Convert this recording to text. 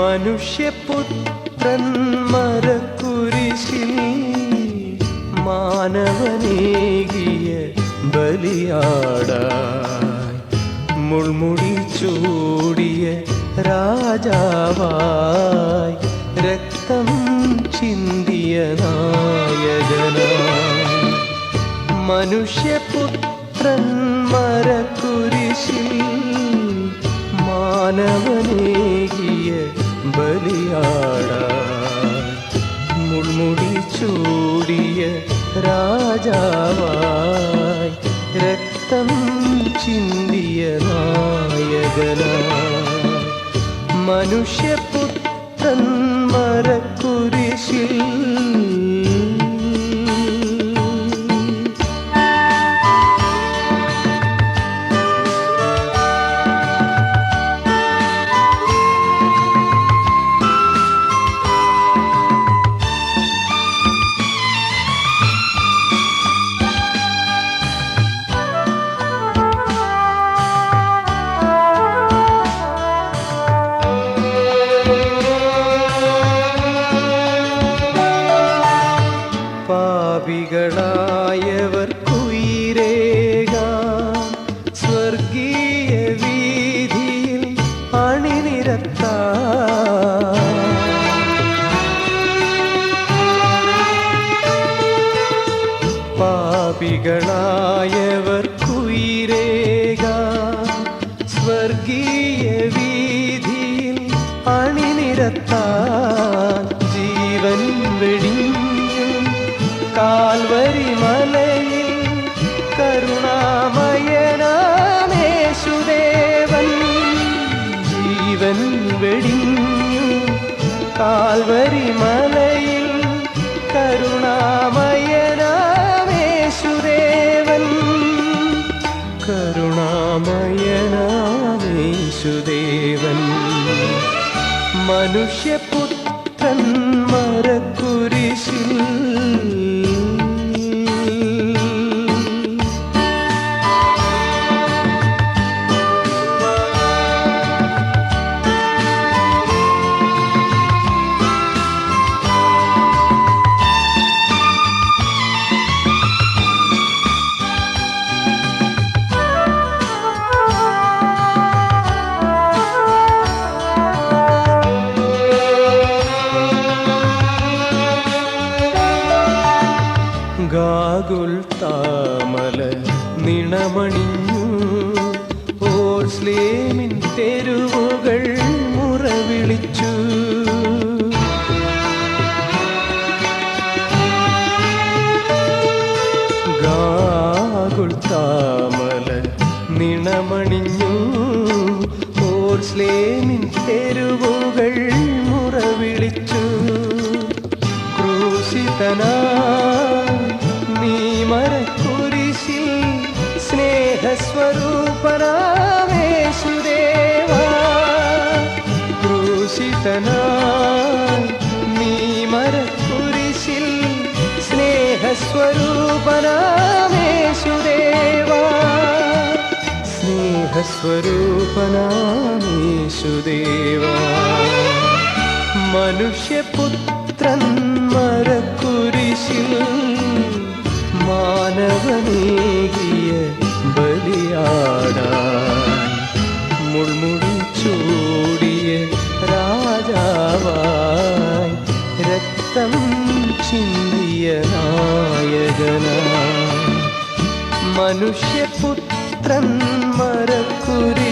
മനുഷ്യപുത്രൻ മരക്കുരിശിൽ മാനവനേകിയ ബലിയാടായി. മുൾമുടി ചൂടിയ രാജാവായി. രക്തം ചിന്തിയ നായകനായി. മനുഷ്യപുത്രൻ മരക്കുരിശിൽ മാനവനേകിയ ബലിയാടായി മുൾമുടി ചൂടിയ രാജാവായി രക്തം ചിന്തിയ നായകന മനുഷ്യപുത്രൻ മരക്കുരിശിൽ പാപികളായവർക്കുയിരേകാൻ സ്വർഗീയ വീതിയിൽ അണിനിരത്ത. പാപികളായവർ കുയിരേക സ്വർഗീയ വീതിയിൽ അണിനിരത്താൻ കാൽവരി മലയിൽ കരുണാമയനാമേശുദേവൻ ജീവൻ വെടിഞ്ഞു കാൽവരി മലയിൽ കരുണാമയനാമേശുദേവൻ കരുണാമയനാമേശുദേവൻ മനുഷ്യപുത്രൻ മരക്കുരിശിൽ ഗാഗുൽ താമല നിണമണിഞ്ഞു. ഓർ സ്ലേമിൻ തെരുവുകൾ മുറവിളിച്ചു. ഗാഗുൽ താമല നിണമണിഞ്ഞു. ഓർ സ്ലേമിൻ തെരുവുകൾ മുറവിളിച്ചു. ക്രൂശിതനായി സ്നേഹസ്വരൂപനാമേശുദേവ. ക്രൂശിതനായി നീ മരക്കുരിശിൽ സ്നേഹസ്വരൂപനാമേശുദേവ. സ്നേഹസ്വരൂപനാമേശുദേവ. മനുഷ്യപുത്രൻ മരക്കുരിശിൽ മാനവനേകിയ രക്തം ചിന്തിയ നായകന. മനുഷ്യപുത്രൻ മരക്കുരിശിൽ